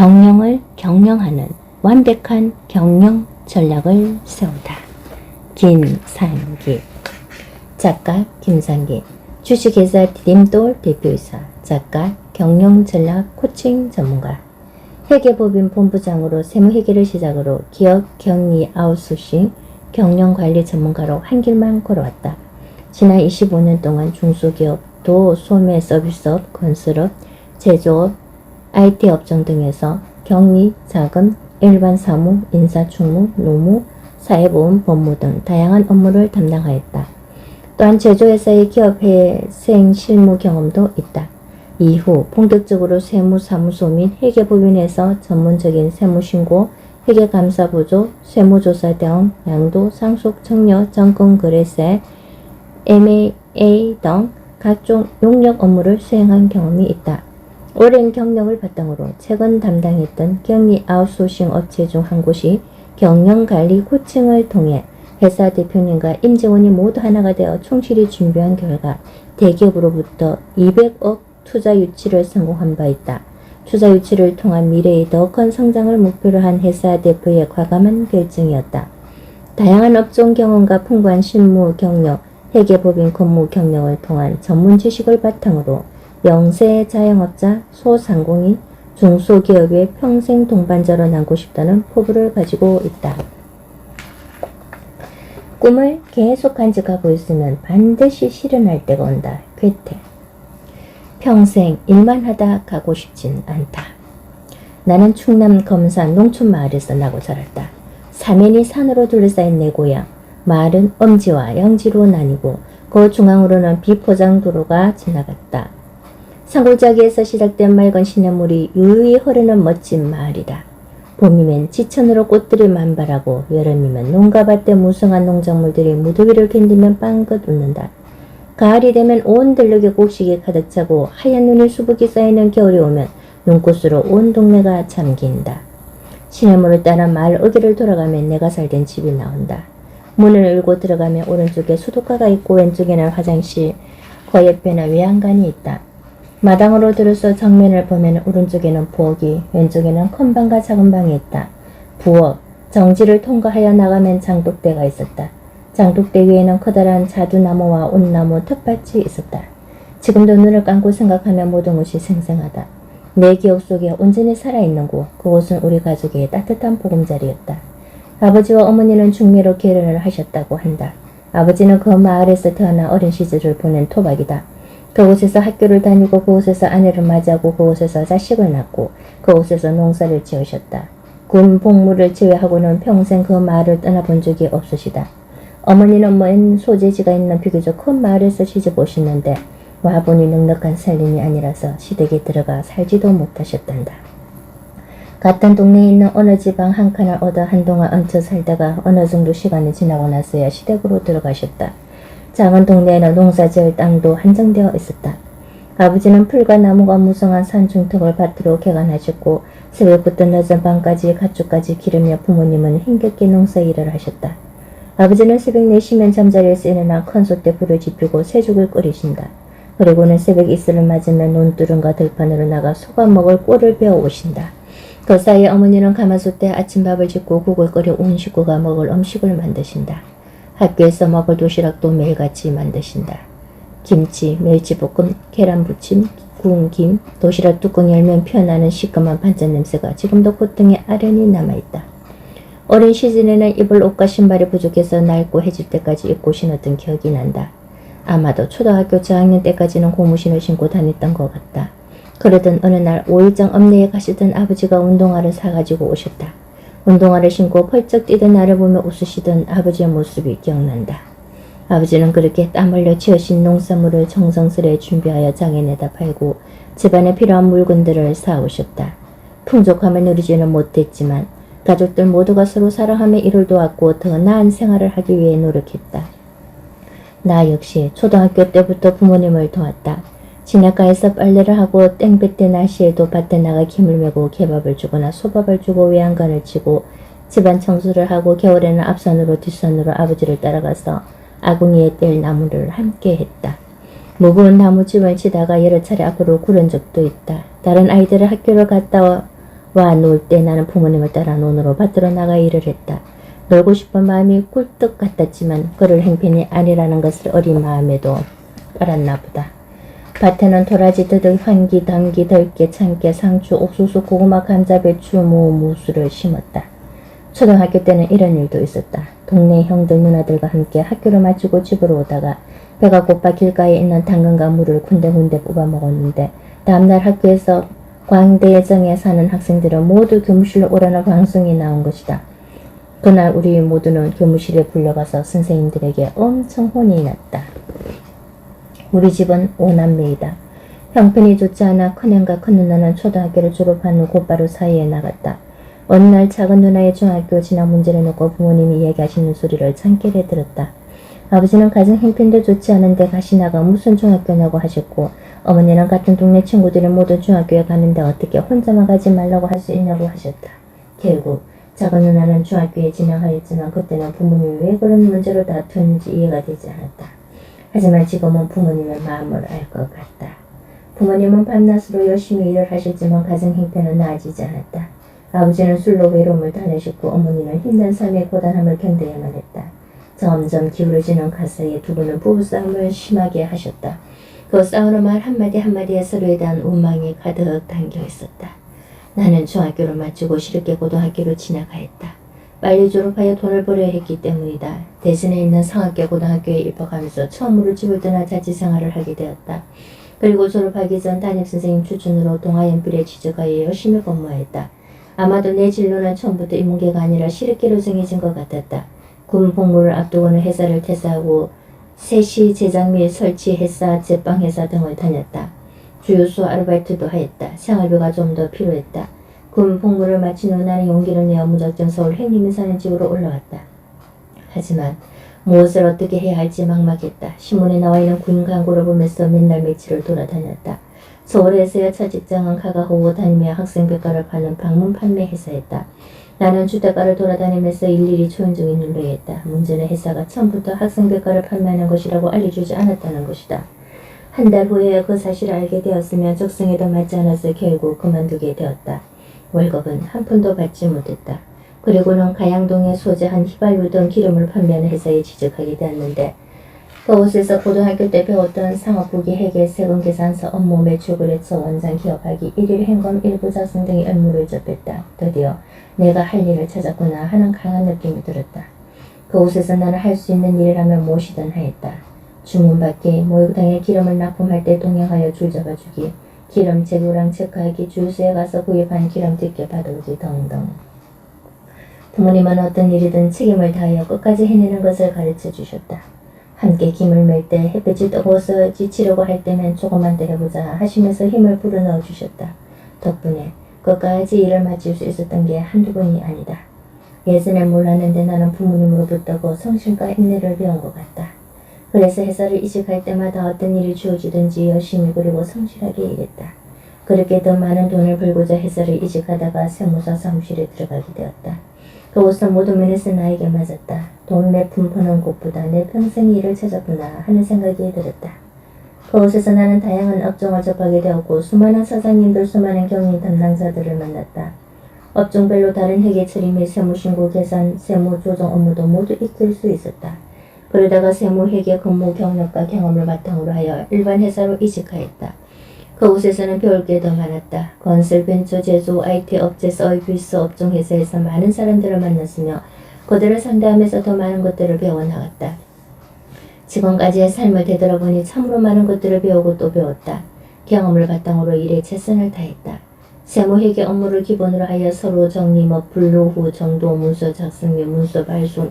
경영을 경영하는 완벽한 경영 전략을 세운다. 김상기 작가 김상기 주식회사 디딤돌 대표이사 작가 경영전략 코칭 전문가 회계법인 본부장으로 세무회계를 시작으로 기업 격리 아웃소싱 경영관리 전문가로 한 길만 걸어왔다. 지난 25년 동안 중소기업, 도, 소매 서비스업, 건설업, 제조업, IT 업종 등에서 격리, 자금, 일반 사무, 인사충무, 노무, 사회보험, 법무 등 다양한 업무를 담당하였다. 또한 제조회사의 기업회 생 실무 경험도 있다. 이후 본격적으로 세무사무소 및 회계법인에서 전문적인 세무신고, 회계감사보조, 세무조사 등 양도, 상속, 청려, 정권 거래세, MAA 등 각종 용역 업무를 수행한 경험이 있다. 오랜 경력을 바탕으로 최근 담당했던 격리 아웃소싱 업체 중 한 곳이 경영관리 코칭을 통해 회사 대표님과 임직원이 모두 하나가 되어 충실히 준비한 결과 대기업으로부터 200억 투자 유치를 성공한 바 있다. 투자 유치를 통한 미래의 더 큰 성장을 목표로 한 회사 대표의 과감한 결정이었다. 다양한 업종 경험과 풍부한 실무 경력, 회계법인 근무 경력을 통한 전문 지식을 바탕으로 영세 자영업자, 소상공인, 중소기업의 평생 동반자로 남고 싶다는 포부를 가지고 있다. 꿈을 계속 간직하고 있으면 반드시 실현할 때가 온다. 괴테. 평생 일만 하다 가고 싶진 않다. 나는 충남 검산 농촌 마을에서 나고 자랐다. 사면이 산으로 둘러싸인 내 고향. 마을은 엄지와 양지로 나뉘고 그 중앙으로는 비포장 도로가 지나갔다. 산골짜기에서 시작된 맑은 시냇물이 유유히 흐르는 멋진 마을이다. 봄이면 지천으로 꽃들이 만발하고 여름이면 농가밭에 무성한 농작물들이 무더위를 견디면 빵긋 웃는다. 가을이 되면 온 들녘에 곡식이 가득 차고 하얀 눈이 수북이 쌓이는 겨울이 오면 눈꽃으로 온 동네가 잠긴다. 시냇물을 따라 마을 어귀를 돌아가면 내가 살던 집이 나온다. 문을 열고 들어가면 오른쪽에 수도가가 있고 왼쪽에는 화장실, 그 옆에는 외양간이 있다. 마당으로 들어서 정면을 보면 오른쪽에는 부엌이, 왼쪽에는 큰 방과 작은 방이 있다. 부엌, 정지를 통과하여 나가면 장독대가 있었다. 장독대 위에는 커다란 자두나무와 온나무 텃밭이 있었다. 지금도 눈을 감고 생각하면 모든 것이 생생하다. 내 기억 속에 온전히 살아있는 곳, 그곳은 우리 가족의 따뜻한 보금자리였다. 아버지와 어머니는 중매로 결혼을 하셨다고 한다. 아버지는 그 마을에서 태어나 어린 시절을 보낸 토박이다. 그곳에서 학교를 다니고 그곳에서 아내를 맞이하고 그곳에서 자식을 낳고 그곳에서 농사를 지으셨다. 군 복무를 제외하고는 평생 그 마을을 떠나본 적이 없으시다. 어머니는 먼 소재지가 있는 비교적 큰 마을에서 시집 오셨는데 와보니 넉넉한 살림이 아니라서 시댁에 들어가 살지도 못하셨단다. 같은 동네에 있는 어느 지방 한 칸을 얻어 한동안 얹혀 살다가 어느 정도 시간이 지나고 나서야 시댁으로 들어가셨다. 작은 동네에는 농사 지을 땅도 한정되어 있었다. 아버지는 풀과 나무가 무성한 산 중턱을 밭으로 개간하셨고 새벽부터 늦은 밤까지 가축까지 기르며 부모님은 힘겹게 농사 일을 하셨다. 아버지는 새벽 4시면 잠자리에서 일어나 큰 솥에 불을 지피고 새죽을 끓이신다. 그리고는 새벽 이슬을 맞으면 논두른과 들판으로 나가 소가 먹을 꼴을 베어 오신다. 그 사이에 어머니는 가마솥에 아침밥을 짓고 국을 끓여 온 식구가 먹을 음식을 만드신다. 학교에서 먹을 도시락도 매일같이 만드신다. 김치, 멸치볶음, 계란 부침, 구운 김, 도시락 뚜껑 열면 피어나는 시큼한 반찬 냄새가 지금도 콧등에 아련히 남아있다. 어린 시절에는 입을 옷과 신발이 부족해서 낡고 해질 때까지 입고 신었던 기억이 난다. 아마도 초등학교 저학년 때까지는 고무신을 신고 다녔던 것 같다. 그러던 어느 날 5일장 읍내에 가시던 아버지가 운동화를 사가지고 오셨다. 운동화를 신고 펄쩍 뛰던 나를 보며 웃으시던 아버지의 모습이 기억난다. 아버지는 그렇게 땀 흘려 지으신 농산물을 정성스레 준비하여 장에 내다 팔고 집안에 필요한 물건들을 사오셨다. 풍족함을 누리지는 못했지만 가족들 모두가 서로 사랑하며 이를 도왔고 더 나은 생활을 하기 위해 노력했다. 나 역시 초등학교 때부터 부모님을 도왔다. 시냇가에서 빨래를 하고 땡볕대 날씨에도 밭에 나가 김을 메고 개밥을 주거나 소밥을 주고 외양간을 치고 집안 청소를 하고 겨울에는 앞선으로 뒷선으로 아버지를 따라가서 아궁이에 뗄 나무를 함께 했다. 무거운 나무집을 치다가 여러 차례 앞으로 구른 적도 있다. 다른 아이들을 학교를 갔다 와 놀 때 나는 부모님을 따라 논으로 밭으로 나가 일을 했다. 놀고 싶은 마음이 꿀떡 같았지만 그럴 행편이 아니라는 것을 어린 마음에도 알았나 보다. 밭에는 도라지, 드득, 환기, 당기, 덜깨, 참깨, 상추, 옥수수, 고구마, 감자, 배추, 무, 무수를 심었다. 초등학교 때는 이런 일도 있었다. 동네 형들 누나들과 함께 학교를 마치고 집으로 오다가 배가 고파 길가에 있는 당근과 물을 군데군데 뽑아 먹었는데 다음날 학교에서 광대정에 사는 학생들은 모두 교무실로 오라는 방송이 나온 것이다. 그날 우리 모두는 교무실에 불려가서 선생님들에게 엄청 혼이 났다. 우리 집은 오남매이다. 형편이 좋지 않아 큰형과 큰 누나는 초등학교를 졸업한 후 곧바로 사이에 나갔다. 어느 날 작은 누나의 중학교 진학 문제를 놓고 부모님이 이야기하시는 소리를 참깨에 들었다. 아버지는 가정 형편도 좋지 않은데 가시나가 무슨 중학교냐고 하셨고 어머니는 같은 동네 친구들이 모두 중학교에 가는데 어떻게 혼자만 가지 말라고 할 수 있냐고 하셨다. 결국 작은 누나는 중학교에 진학하였지만 그때는 부모님이 왜 그런 문제로 다투는지 이해가 되지 않았다. 하지만 지금은 부모님의 마음을 알 것 같다. 부모님은 밤낮으로 열심히 일을 하셨지만 가정 형편은 나아지지 않았다. 아버지는 술로 외로움을 타내셨고 어머니는 힘든 삶의 고단함을 견뎌야만 했다. 점점 기울어지는 가사에 두 분은 부부싸움을 심하게 하셨다. 그 싸우는 말 한마디 한마디에 서로에 대한 원망이 가득 담겨 있었다. 나는 중학교를 마치고 실업계 고등학교로 진학하였다. 빨리 졸업하여 돈을 벌어야 했기 때문이다. 대신에 있는 상학계 고등학교에 입학하면서 처음으로 집을 떠나 자취 생활을 하게 되었다. 그리고 졸업하기 전 담임선생님 추천으로 동아연필에 취직하여 열심히 근무했다. 아마도 내 진로는 처음부터 인문계가 아니라 실업계로 정해진 것 같았다. 군 복무를 앞두고는 회사를 퇴사하고 세시 제작 및 설치 회사, 제빵 회사 등을 다녔다. 주유소 아르바이트도 하였다. 생활비가 좀 더 필요했다. 군 복무를 마친 후 나는 용기를 내어 무작정 서울 행님이 사는 집으로 올라왔다. 하지만 무엇을 어떻게 해야 할지 막막했다. 신문에 나와 있는 군 광고를 보면서 맨날 며칠을 돌아다녔다. 서울에서의 첫 직장은 가가호고 다니며 학생 백과를 파는 방문 판매 회사였다. 나는 주택가를 돌아다니면서 일일이 초인종에 눌러야했다. 문제는 회사가 처음부터 학생 백과를 판매하는 것이라고 알려주지 않았다는 것이다. 한 달 후에 그 사실을 알게 되었으면 적성에도 맞지 않아서 결국 그만두게 되었다. 월급은 한 푼도 받지 못했다. 그리고는 가양동에 소재한 휘발유 등 기름을 판매하는 회사에 취직하게 되었는데 그곳에서 고등학교 때 배웠던 상업부기 회계 세금 계산서 업무 매출 거래처 원장 기업하기 일일 행검 일부 작성 등의 업무를 접했다. 드디어 내가 할 일을 찾았구나 하는 강한 느낌이 들었다. 그곳에서 나는 할 수 있는 일을 하면 무엇이든 하였다. 주문받기, 목욕탕에 기름을 납품할 때 동행하여 줄 잡아주기, 기름 재고량 체크하기, 주유소에 가서 구입한 기름 뒷게 받아오기 등등. 부모님은 어떤 일이든 책임을 다하여 끝까지 해내는 것을 가르쳐 주셨다. 함께 김을 맬 때 햇빛이 뜨거워서 지치려고 할 때면 조금만 더 해보자 하시면서 힘을 불어넣어 주셨다. 덕분에 끝까지 일을 마칠 수 있었던 게 한두 번이 아니다. 예전엔 몰랐는데 나는 부모님으로부터 그 성실과 인내를 배운 것 같다. 그래서 회사를 이직할 때마다 어떤 일이 주어지든지 열심히 그리고 성실하게 일했다. 그렇게 더 많은 돈을 벌고자 회사를 이직하다가 세무사 사무실에 들어가게 되었다. 그곳은 모든 면에서 나에게 맞았다. 돈 몇 푼 버는 곳보다 내 평생 일을 찾았구나 하는 생각이 들었다. 그곳에서 나는 다양한 업종을 접하게 되었고 수많은 사장님들, 수많은 경영 담당자들을 만났다. 업종별로 다른 회계 처리 및 세무신고 계산, 세무 조정 업무도 모두 익힐 수 있었다. 그러다가 세무 회계 근무 경력과 경험을 바탕으로 하여 일반 회사로 이직하였다. 그곳에서는 배울 게 더 많았다. 건설, 벤처, 제조, IT 업체, 서비스 업종 회사에서 많은 사람들을 만났으며 그들을 상대하면서 더 많은 것들을 배워나갔다. 지금까지의 삶을 되돌아보니 참으로 많은 것들을 배우고 또 배웠다. 경험을 바탕으로 일에 최선을 다했다. 세무회계 업무를 기본으로 하여 서로 정리업, 불로후, 정도, 문서 작성 및 문서 발송,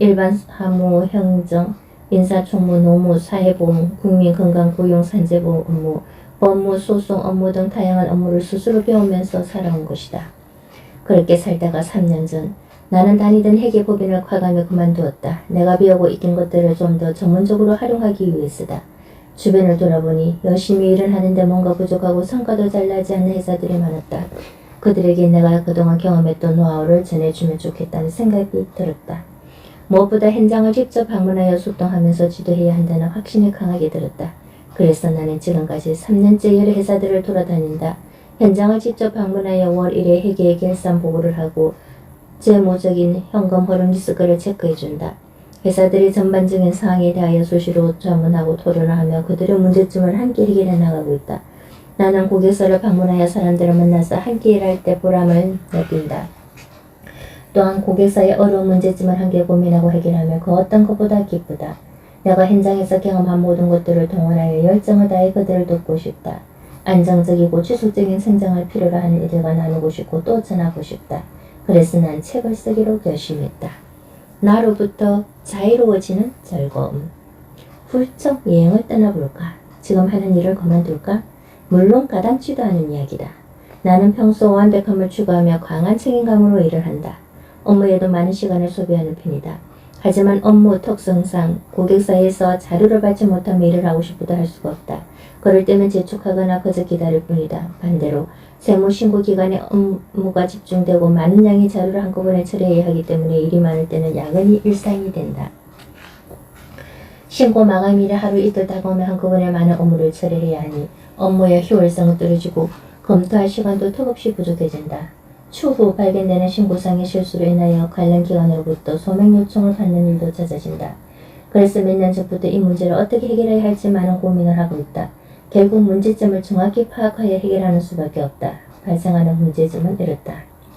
일반 사무, 행정, 인사총무, 노무, 사회보험, 국민건강, 고용 산재보험 업무, 법무, 소송 업무 등 다양한 업무를 스스로 배우면서 살아온 것이다. 그렇게 살다가 3년 전 나는 다니던 회계법인을 과감히 그만두었다. 내가 배우고 익힌 것들을 좀 더 전문적으로 활용하기 위해서다. 주변을 돌아보니 열심히 일을 하는데 뭔가 부족하고 성과도 잘 나지 않는 회사들이 많았다. 그들에게 내가 그동안 경험했던 노하우를 전해주면 좋겠다는 생각이 들었다. 무엇보다 현장을 직접 방문하여 소통하면서 지도해야 한다는 확신이 강하게 들었다. 그래서 나는 지금까지 3년째 여러 회사들을 돌아다닌다. 현장을 직접 방문하여 월 1회 회계 결산 보고를 하고 재무적인 현금 흐름 리스크를 체크해준다. 회사들이 전반적인 상황에 대하여 수시로 자문하고 토론을 하며 그들의 문제점을 함께 해결해 나가고 있다. 나는 고객사를 방문하여 사람들을 만나서 함께 일할 때 보람을 느낀다. 또한 고객사의 어려운 문제점을 함께 고민하고 해결하며 그 어떤 것보다 기쁘다. 내가 현장에서 경험한 모든 것들을 동원하여 열정을 다해 그들을 돕고 싶다. 안정적이고 지속적인 성장을 필요로 하는 일과 나누고 싶고 또 전하고 싶다. 그래서 난 책을 쓰기로 결심했다. 나로부터 자유로워지는 즐거움. 훌쩍 여행을 떠나볼까? 지금 하는 일을 그만둘까? 물론 가당치도 않은 이야기다. 나는 평소 완벽함을 추구하며 강한 책임감으로 일을 한다. 업무에도 많은 시간을 소비하는 편이다. 하지만 업무 특성상 고객사에서 자료를 받지 못하면 일을 하고 싶어도 할 수가 없다. 그럴 때면 재촉하거나 그저 기다릴 뿐이다. 반대로 세무 신고 기간에 업무가 집중되고 많은 양의 자료를 한꺼번에 처리해야 하기 때문에 일이 많을 때는 야근이 일상이 된다. 신고 마감일에 하루 이틀 다가오면 한꺼번에 많은 업무를 처리해야 하니 업무의 효율성은 떨어지고 검토할 시간도 턱없이 부족해진다. 추후 발견되는 신고상의 실수로 인하여 관련 기관으로부터 소명 요청을 받는 일도 잦아진다. 그래서 몇 년 전부터 이 문제를 어떻게 해결해야 할지 많은 고민을 하고 있다. 결국 문제점을 정확히 파악하여 해결하는 수밖에 없다. 발생하는 문제점은 이렇다.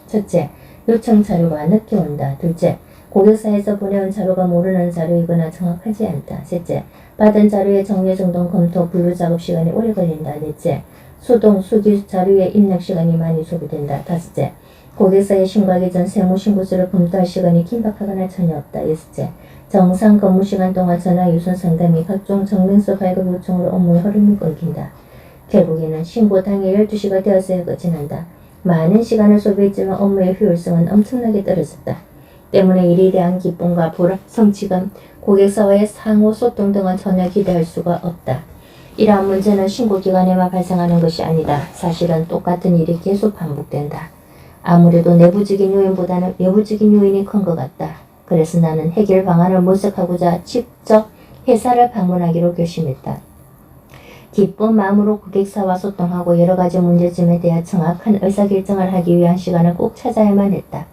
첫째, 요청 자료가 늦게 온다. 둘째, 고객사에서 보내온 자료가 모르는 자료이거나 정확하지 않다. 셋째, 받은 자료의 정례 정돈 검토 분류 작업 시간이 오래 걸린다. 넷째, 수동 수기 자료의 입력 시간이 많이 소비된다. 다섯째, 고객사에 신고하기 전 세무 신고서를 검토할 시간이 긴박하거나 전혀 없다. 여섯째, 정상 근무 시간 동안 전화 유선 상담이 각종 정명서 발급 요청으로 업무의 흐름이 끊긴다. 결국에는 신고 당일 12시가 되었어야 난다. 많은 시간을 소비했지만 업무의 효율성은 엄청나게 떨어졌다. 때문에 일에 대한 기쁨과 보람, 성취감, 고객사와의 상호 소통 등은 전혀 기대할 수가 없다. 이러한 문제는 신고 기간에만 발생하는 것이 아니다. 사실은 똑같은 일이 계속 반복된다. 아무래도 내부적인 요인보다는 외부적인 요인이 큰 것 같다. 그래서 나는 해결 방안을 모색하고자 직접 회사를 방문하기로 결심했다. 기쁜 마음으로 고객사와 소통하고 여러 가지 문제점에 대해 정확한 의사결정을 하기 위한 시간을 꼭 찾아야만 했다.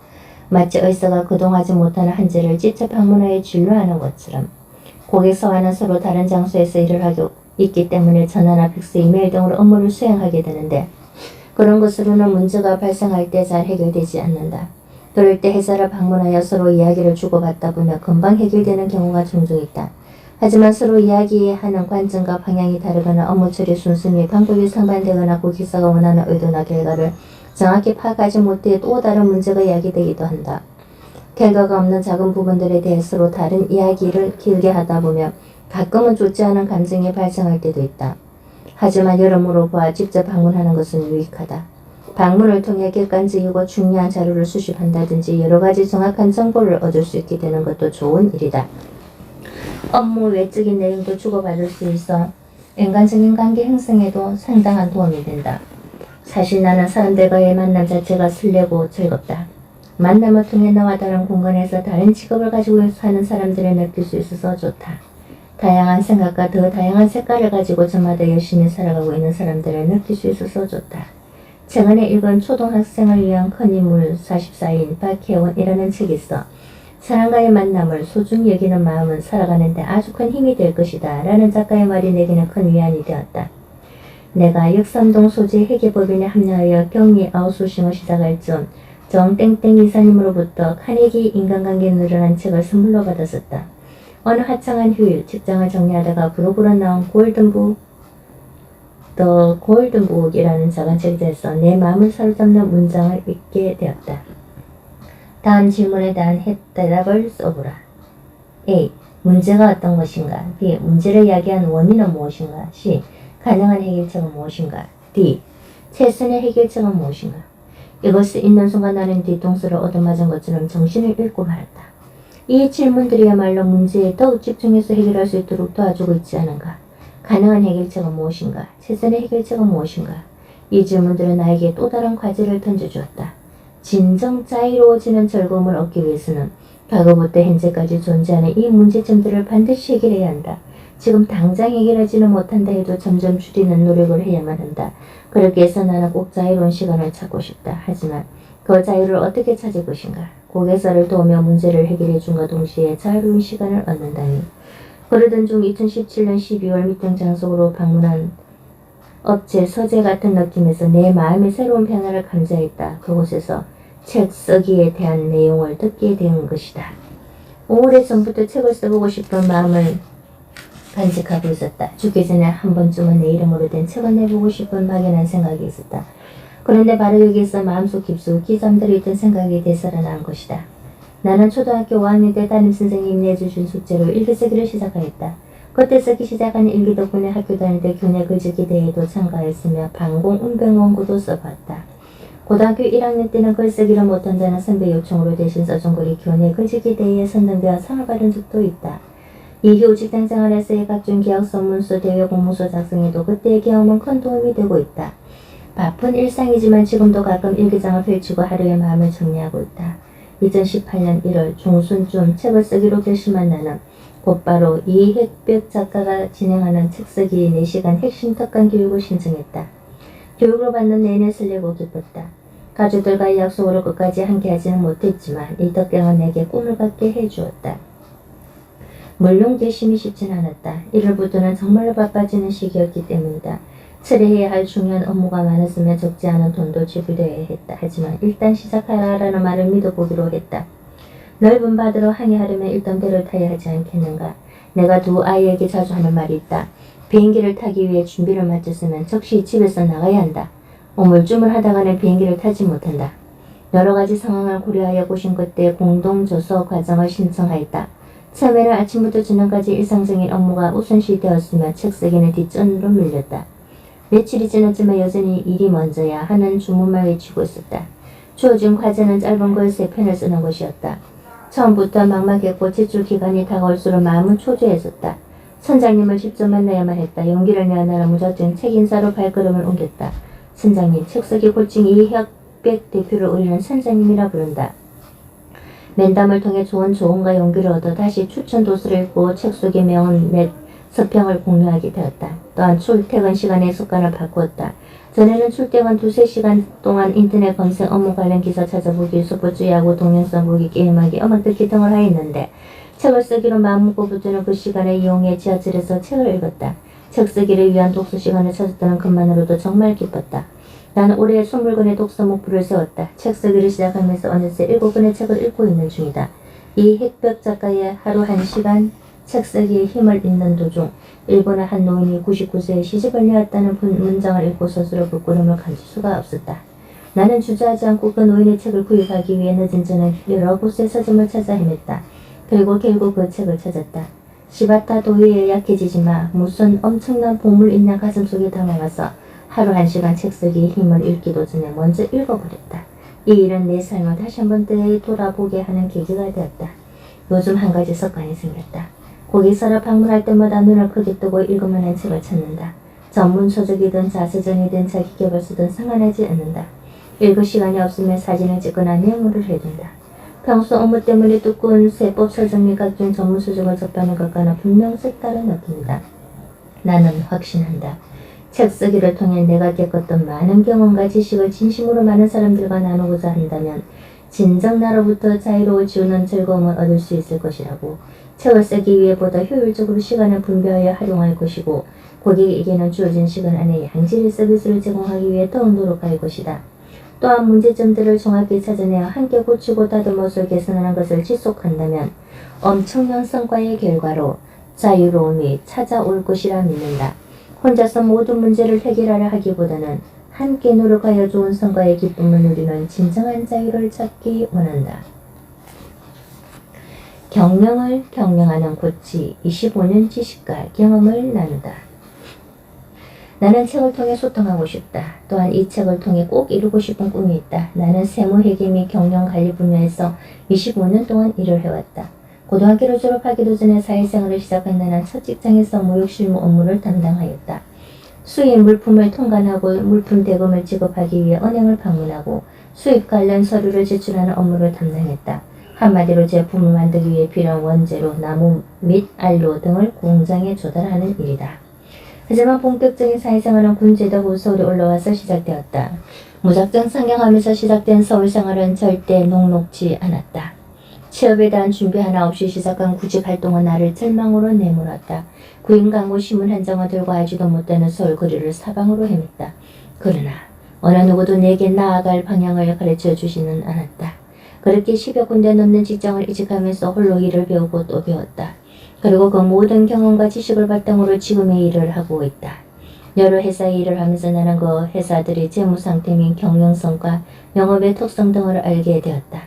마치 의사가 그동하지 못하는 한제를 직접 방문하여 진료하는 것처럼 고객사와는 서로 다른 장소에서 일을 하고 있기 때문에 전화나 팩스, 이메일 등으로 업무를 수행하게 되는데 그런 것으로는 문제가 발생할 때 잘 해결되지 않는다. 그럴 때 회사를 방문하여 서로 이야기를 주고받다 보면 금방 해결되는 경우가 종종 있다. 하지만 서로 이야기하는 관점과 방향이 다르거나 업무 처리 순서니 방법이 상반되거나 고객사가 원하는 의도나 결과를 정확히 파악하지 못해 또 다른 문제가 야기되기도 한다. 결과가 없는 작은 부분들에 대해 서로 다른 이야기를 길게 하다 보면 가끔은 좋지 않은 감정이 발생할 때도 있다. 하지만 여러모로 보아 직접 방문하는 것은 유익하다. 방문을 통해 객관적이고 중요한 자료를 수집한다든지 여러 가지 정확한 정보를 얻을 수 있게 되는 것도 좋은 일이다. 업무 외적인 내용도 주고받을 수 있어 인간적인 관계 형성에도 상당한 도움이 된다. 사실 나는 사람들과의 만남 자체가 설레고 즐겁다. 만남을 통해 나와 다른 공간에서 다른 직업을 가지고 사는 사람들을 느낄 수 있어서 좋다. 다양한 생각과 더 다양한 색깔을 가지고 저마다 열심히 살아가고 있는 사람들을 느낄 수 있어서 좋다. 최근에 읽은 초등학생을 위한 큰 인물 44인 박혜원이라는 책이 있어 사람과의 만남을 소중히 여기는 마음은 살아가는데 아주 큰 힘이 될 것이다 라는 작가의 말이 내게는 큰 위안이 되었다. 내가 역삼동 소재 회계법인에 합류하여 격리 아웃소싱을 시작할 즈음 정땡땡 이사님으로부터 카네기 인간관계 늘어난 책을 선물로 받았었다. 어느 화창한 휴일 직장을 정리하다가 부록으로 나온 골든북 더 골든북이라는 작은 책에서 내 마음을 사로잡는 문장을 읽게 되었다. 다음 질문에 대한 대답을 써보라. A. 문제가 어떤 것인가? B. 문제를 야기한 원인은 무엇인가? C. 가능한 해결책은 무엇인가? D. 최선의 해결책은 무엇인가? 이것을 읽는 순간 나는 뒤통수를 얻어맞은 것처럼 정신을 잃고 말았다. 이 질문들이야말로 문제에 더욱 집중해서 해결할 수 있도록 도와주고 있지 않은가? 가능한 해결책은 무엇인가? 최선의 해결책은 무엇인가? 이 질문들은 나에게 또 다른 과제를 던져주었다. 진정 자유로워지는 즐거움을 얻기 위해서는 과거부터 현재까지 존재하는 이 문제점들을 반드시 해결해야 한다. 지금 당장 해결하지는 못한다 해도 점점 줄이는 노력을 해야만 한다. 그렇게 해서 나는 꼭 자유로운 시간을 찾고 싶다. 하지만 그 자유를 어떻게 찾을 것인가? 고객사를 도우며 문제를 해결해 준과 동시에 자유로운 시간을 얻는다니. 그러던 중 2017년 12월 미팅 장소로 방문한 업체 서재 같은 느낌에서 내 마음의 새로운 변화를 감지했다. 그곳에서 책 쓰기에 대한 내용을 듣게 된 것이다. 오래전부터 책을 써보고 싶은 마음을 간직하고 있었다. 죽기 전에 한 번쯤은 내 이름으로 된 책을 내보고 싶은 막연한 생각이 있었다. 그런데 바로 여기서 마음속 깊숙이 잠들어 있던 생각이 되살아난 것이다. 나는 초등학교 5학년 때 담임 선생님이 내주신 숙제로 일기 쓰기를 시작하였다. 그때 쓰기 시작한 일기 덕분에 학교 다닐 때 교내 글쓰기 대회에도 참가했으며 방공 운병원고도 써봤다. 고등학교 1학년 때는 글쓰기를 못한다는 선배 요청으로 대신 써준 글이 교내 글쓰기 대회에 선정되어 상을 받은 적도 있다. 이후 직장 생활에서의 각종 계약 선문서, 대외 공문서 작성에도 그때의 경험은 큰 도움이 되고 있다. 바쁜 일상이지만 지금도 가끔 일기장을 펼치고 하루의 마음을 정리하고 있다. 2018년 1월 중순쯤 책을 쓰기로 결심한 나는 곧바로 이핵벽 작가가 진행하는 책 쓰기 4시간 핵심 특강 교육을 신청했다. 교육을 받는 내내 설레고 기뻤다. 가족들과의 약속으로 끝까지 함께하지는 못했지만 이 특강은 내게 꿈을 갖게 해주었다. 물론 결심이 쉽진 않았다. 1월부터는 정말로 바빠지는 시기였기 때문이다. 처리해야 할 중요한 업무가 많았으며 적지 않은 돈도 지불되어야 했다. 하지만 일단 시작하라라는 말을 믿어보기로 했다. 넓은 바다로 항해하려면 일단 배를 타야 하지 않겠는가. 내가 두 아이에게 자주 하는 말이 있다. 비행기를 타기 위해 준비를 마쳤으면 즉시 집에서 나가야 한다. 우물쭈물 하다가는 비행기를 타지 못한다. 여러 가지 상황을 고려하여 고심 끝에 공동조서 과정을 신청하였다. 처음에는 아침부터 저녁까지 일상적인 업무가 우선시 되었으며 책 쓰기는 뒷전으로 밀렸다. 며칠이 지났지만 여전히 일이 먼저야 하는 주문만 외치고 있었다. 주어진 과제는 짧은 글 세 편을 쓰는 것이었다. 처음부터 막막했고 제출 기간이 다가올수록 마음은 초조해졌다. 선장님을 직접 만나야만 했다. 용기를 내어 나는 무작정 책 인사로 발걸음을 옮겼다. 선장님, 책 쓰기 골칭 이혁백 대표를 우리는 선장님이라 부른다. 면담을 통해 좋은 조언과 용기를 얻어 다시 추천 도서를 읽고 책 속의 명언 몇 서평을 공유하게 되었다. 또한 출퇴근 시간의 습관을 바꾸었다. 전에는 출퇴근 두세 시간 동안 인터넷 검색 업무 관련 기사 찾아보기, 스포츠, 야구, 동영상 보기, 게임하기, 음악 듣기 등을 하였는데 책을 쓰기로 마음먹고부터는 그 시간을 이용해 지하철에서 책을 읽었다. 책 쓰기를 위한 독서 시간을 찾았다는 것만으로도 정말 기뻤다. 나는 올해 20권의 독서 목표를 세웠다. 책 쓰기를 시작하면서 어느새 7권의 책을 읽고 있는 중이다. 이 핵벽 작가의 하루 1시간 책 쓰기에 힘을 잇는 도중 일본의 한 노인이 99세에 시집을 내었다는 분- 문장을 읽고 스스로 부끄러움을 감출 수가 없었다. 나는 주저하지 않고 그 노인의 책을 구입하기 위해 늦은 저녁 여러 곳의 서점을 찾아 헤맸다. 그리고 결국 그 책을 찾았다. 시바타 도의에 약해지지 마. 무슨 엄청난 보물 있냐 가슴 속에 담아와서 하루 한 시간 책 쓰기에 힘을 잃기도 전에 먼저 읽어버렸다. 이 일은 내 삶을 다시 한번 되돌아보게 하는 계기가 되었다. 요즘 한 가지 습관이 생겼다. 고객사를 방문할 때마다 눈을 크게 뜨고 읽을만한 책을 찾는다. 전문 서적이든 자서전이든 자기개발서든 상관하지 않는다. 읽을 시간이 없으면 사진을 찍거나 메모를 해둔다. 평소 업무 때문에 두꺼운 세법 서적 및 각종 전문 서적을 접하는 것과는 분명 색다른 느낌이다. 나는 확신한다. 책 쓰기를 통해 내가 겪었던 많은 경험과 지식을 진심으로 많은 사람들과 나누고자 한다면 진정 나로부터 자유로워지는 즐거움을 얻을 수 있을 것이라고 책을 쓰기 위해 보다 효율적으로 시간을 분배하여 활용할 것이고 고객에게는 주어진 시간 안에 양질의 서비스를 제공하기 위해 더욱 노력할 것이다. 또한 문제점들을 정확히 찾아내어 함께 고치고 다듬어서 개선하는 것을 지속한다면 엄청난 성과의 결과로 자유로움이 찾아올 것이라 믿는다. 혼자서 모든 문제를 해결하려 하기보다는 함께 노력하여 좋은 성과의 기쁨을 누리는 진정한 자유를 찾기 원한다. 경영을 경영하는 코치 25년 지식과 경험을 나누다. 나는 책을 통해 소통하고 싶다. 또한 이 책을 통해 꼭 이루고 싶은 꿈이 있다. 나는 세무 회계 및 경영 관리 분야에서 25년 동안 일을 해왔다. 고등학교를 졸업하기도 전에 사회생활을 시작한 나는 첫 직장에서 무역 실무 업무를 담당하였다. 수입 물품을 통관하고 물품 대금을 지급하기 위해 은행을 방문하고 수입 관련 서류를 제출하는 업무를 담당했다. 한마디로 제품을 만들기 위해 필요한 원재료, 나무 및 안료 등을 공장에 조달하는 일이다. 하지만 본격적인 사회생활은 군제도 후 서울에 올라와서 시작되었다. 무작정 상경하면서 시작된 서울 생활은 절대 녹록지 않았다. 취업에 대한 준비 하나 없이 시작한 구직 활동은 나를 절망으로 내몰았다. 구인 광고 신문 한 장을 들고 알지도 못하는 서울 거리를 사방으로 헤맸다. 그러나 어느 누구도 내게 나아갈 방향을 가르쳐 주지는 않았다. 그렇게 10여 군데 넘는 직장을 이직하면서 홀로 일을 배우고 또 배웠다. 그리고 그 모든 경험과 지식을 바탕으로 지금의 일을 하고 있다. 여러 회사의 일을 하면서 나는 그 회사들의 재무 상태 및 경영성과 영업의 특성 등을 알게 되었다.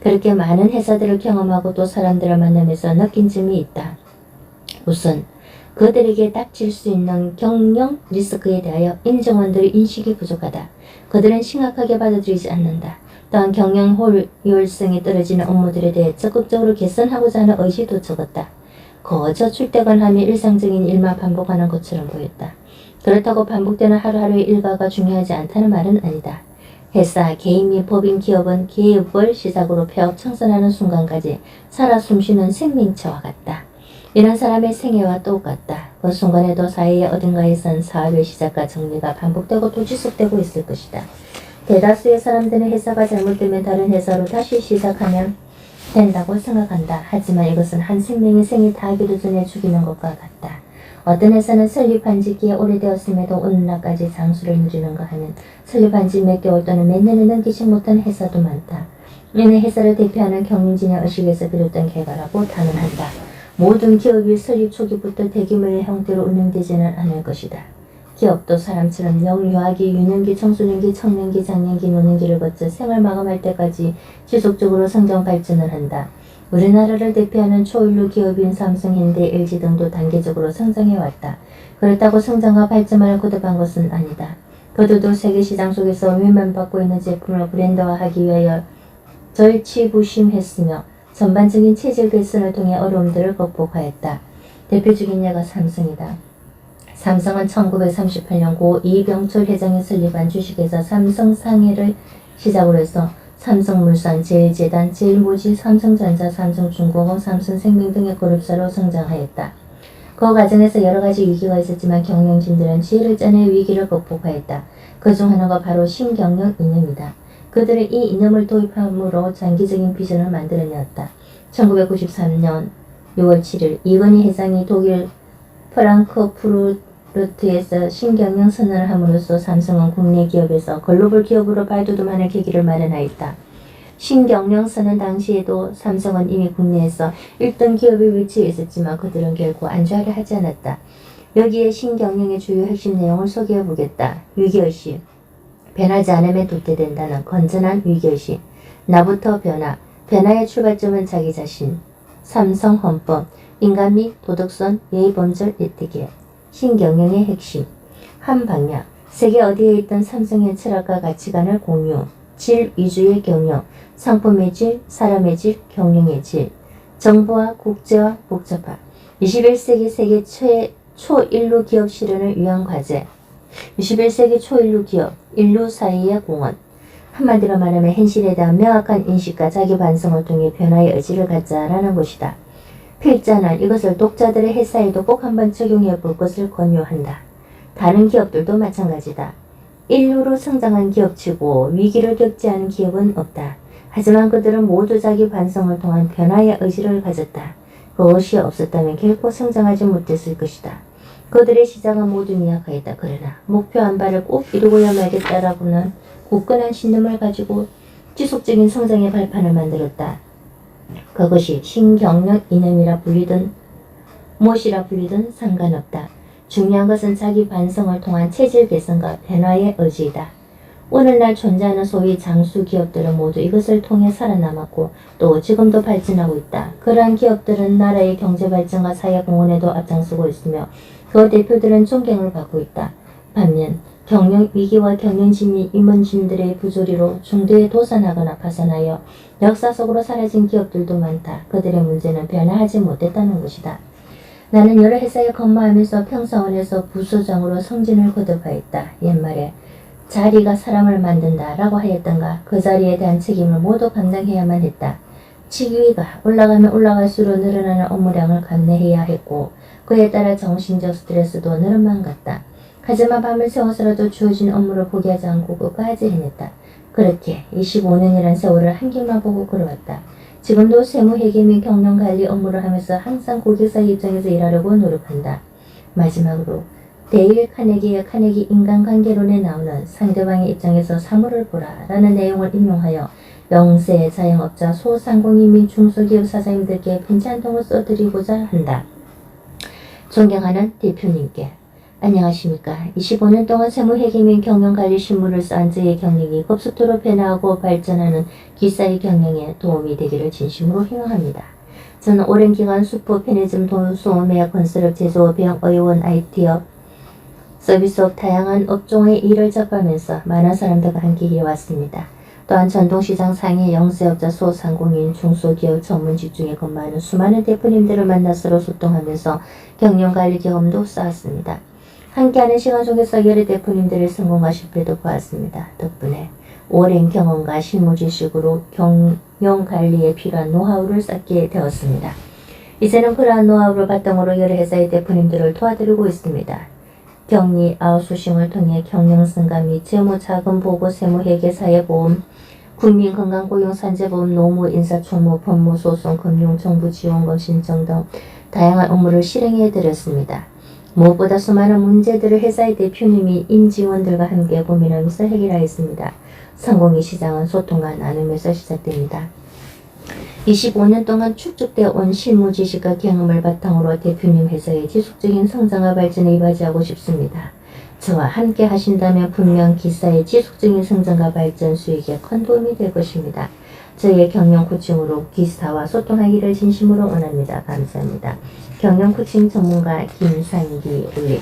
그렇게 많은 회사들을 경험하고 또 사람들을 만나면서 느낀 점이 있다. 우선 그들에게 닥칠 수 있는 경영 리스크에 대하여 임직원들의 인식이 부족하다. 그들은 심각하게 받아들이지 않는다. 또한 경영 효율성이 떨어지는 업무들에 대해 적극적으로 개선하고자 하는 의지도 적었다. 거저 출퇴근하며 일상적인 일만 반복하는 것처럼 보였다. 그렇다고 반복되는 하루하루의 일과가 중요하지 않다는 말은 아니다. 회사, 개인 및 법인 기업은 개업을 시작으로 폐업 청산하는 순간까지 살아 숨쉬는 생명체와 같다. 이런 사람의 생애와 똑같다. 그 순간에도 사회의 어딘가에선 사업의 시작과 정리가 반복되고 또 지속되고 있을 것이다. 대다수의 사람들은 회사가 잘못되면 다른 회사로 다시 시작하면 된다고 생각한다. 하지만 이것은 한 생명의 생이 다하기도 전에 죽이는 것과 같다. 어떤 회사는 설립한 지 꽤 오래되었음에도 오늘날까지 장수를 누리는가 하면 설립한 지 몇 개월 또는 몇 년을 넘기지 못한 회사도 많다. 이는 회사를 대표하는 경영진의 의식에서 비롯된 결과라고 단언한다. 모든 기업이 설립 초기부터 대규모의 형태로 운영되지는 않을 것이다. 기업도 사람처럼 영유아기, 유년기, 청소년기, 청년기, 장년기, 노년기를 거쳐 생을 마감할 때까지 지속적으로 성장 발전을 한다. 우리나라를 대표하는 초일류 기업인 삼성, 현대, LG 등도 단계적으로 성장해 왔다. 그렇다고 성장과 발전만을 거듭한 것은 아니다. 그들도 세계 시장 속에서 위면받고 있는 제품을 브랜드화하기 위하여 절치부심했으며 전반적인 체질 개선을 통해 어려움들을 극복하였다. 대표적인 예가 삼성이다. 삼성은 1938년 고 이병철 회장이 설립한 주식회사 삼성상해를 시작으로 해서 삼성물산, 제일재단, 제일모지, 삼성전자, 삼성중공업, 삼성생명 등의 그룹사로 성장하였다. 그 과정에서 여러 가지 위기가 있었지만 경영진들은 지혜를 짜내 위기를 극복하였다. 그 중 하나가 바로 신경영 이념이다. 그들은 이 이념을 도입함으로 장기적인 비전을 만들어내었다. 1993년 6월 7일 이건희 회장이 독일 프랑크푸르트 에서 신경영 선언을 함으로써 삼성은 국내 기업에서 글로벌 기업으로 발돋움하는 계기를 마련하였다. 신경영 선언 당시에도 삼성은 이미 국내에서 1등 기업의 위치에 있었지만 그들은 결코 안주하려 하지 않았다. 여기에 신경영의 주요 핵심 내용을 소개해 보겠다. 위기의식, 변하지 않으면 도태된다는 건전한 위기의식, 나부터 변화, 변화의 출발점은 자기 자신, 삼성 헌법, 인간 및 도덕선, 예의범절, 에티켓, 신경영의 핵심, 한 방향, 세계 어디에 있던 삼성의 철학과 가치관을 공유, 질 위주의 경영, 상품의 질, 사람의 질, 경영의 질, 정부와 국제와 복잡화, 21세기 세계 최, 초인류 기업 실현을 위한 과제, 21세기 초인류 기업, 인류 사이의 공헌, 한마디로 말하면 현실에 대한 명확한 인식과 자기 반성을 통해 변화의 의지를 갖자라는 것이다. 필자는 이것을 독자들의 회사에도 꼭 한번 적용해 볼 것을 권유한다. 다른 기업들도 마찬가지다. 인류로 성장한 기업치고 위기를 겪지 않은 기업은 없다. 하지만 그들은 모두 자기 반성을 통한 변화의 의지를 가졌다. 그것이 없었다면 결코 성장하지 못했을 것이다. 그들의 시작은 모두 미약하였다. 그러나 목표 한 발을 꼭 이루고야 말겠다라고는 굳건한 신념을 가지고 지속적인 성장의 발판을 만들었다. 그것이 신경력 이념이라 불리든 무엇이라 불리든 상관없다. 중요한 것은 자기 반성을 통한 체질 개선과 변화의 의지이다. 오늘날 존재하는 소위 장수 기업들은 모두 이것을 통해 살아남았고 또 지금도 발전하고 있다. 그러한 기업들은 나라의 경제 발전과 사회 공헌에도 앞장서고 있으며 그 대표들은 존경을 받고 있다. 반면 경영 위기와 경영진이 임원진들의 부조리로 중도에 도산하거나 파산하여 역사 속으로 사라진 기업들도 많다. 그들의 문제는 변화하지 못했다는 것이다. 나는 여러 회사에 근무하면서 평사원에서 부소장으로 성진을 거듭하였다. 옛말에 자리가 사람을 만든다 라고 하였던가 그 자리에 대한 책임을 모두 감당해야만 했다. 직위가 올라가면 올라갈수록 늘어나는 업무량을 감내해야 했고 그에 따라 정신적 스트레스도 늘어만 갔다. 하지만 밤을 새워서라도 주어진 업무를 포기하지 않고 끝까지 해냈다. 그렇게 25년이란 세월을 한 길만 보고 걸어왔다. 지금도 세무 회계 및 경영 관리 업무를 하면서 항상 고객사 입장에서 일하려고 노력한다. 마지막으로 데일 카네기의 카네기 인간관계론에 나오는 상대방의 입장에서 사물을 보라 라는 내용을 인용하여 영세, 자영업자, 소상공인 및 중소기업 사장님들께 편지 한 통을 써드리고자 한다. 존경하는 대표님께 안녕하십니까. 25년 동안 세무회계 및 경영관리 실무를 쌓은 저의 경력이 급속도로 변화하고 발전하는 기사의 경영에 도움이 되기를 진심으로 희망합니다. 저는 오랜 기간 수포, 편의점, 도소, 매약, 건설업, 제조업, 병, 의원, IT업, 서비스업 다양한 업종의 일을 접하면서 많은 사람들과 함께 해왔습니다. 또한 전통시장 상해 영세업자 소상공인 중소기업 전문 집중에 근무하는 수많은 대표님들을 만나 서로 소통하면서 경영관리 경험도 쌓았습니다. 함께하는 시간 속에서 여러 대표님들의 성공과 실패도 보았습니다. 덕분에 오랜 경험과 실무 지식으로 경영 관리에 필요한 노하우를 쌓게 되었습니다. 이제는 그러한 노하우를 바탕으로 여러 회사의 대표님들을 도와드리고 있습니다. 격리 아웃소싱을 통해 경영 승강 및 재무 자금 보고 세무 회계 사회보험 국민 건강 고용 산재보험 노무 인사 총무 법무 소송 금융 정부 지원금 신청 등 다양한 업무를 실행해 드렸습니다. 무엇보다 수많은 문제들을 회사의 대표님이 임직원들과 함께 고민하면서 해결하였습니다. 성공의 시장은 소통과 나눔에서 시작됩니다. 25년 동안 축적되어 온 실무 지식과 경험을 바탕으로 대표님 회사의 지속적인 성장과 발전에 이바지하고 싶습니다. 저와 함께 하신다면 분명 기사의 지속적인 성장과 발전 수익에 큰 도움이 될 것입니다. 저희의 경영 코칭으로 기사와 소통하기를 진심으로 원합니다. 감사합니다. 경영 코칭 전문가 김상기 올리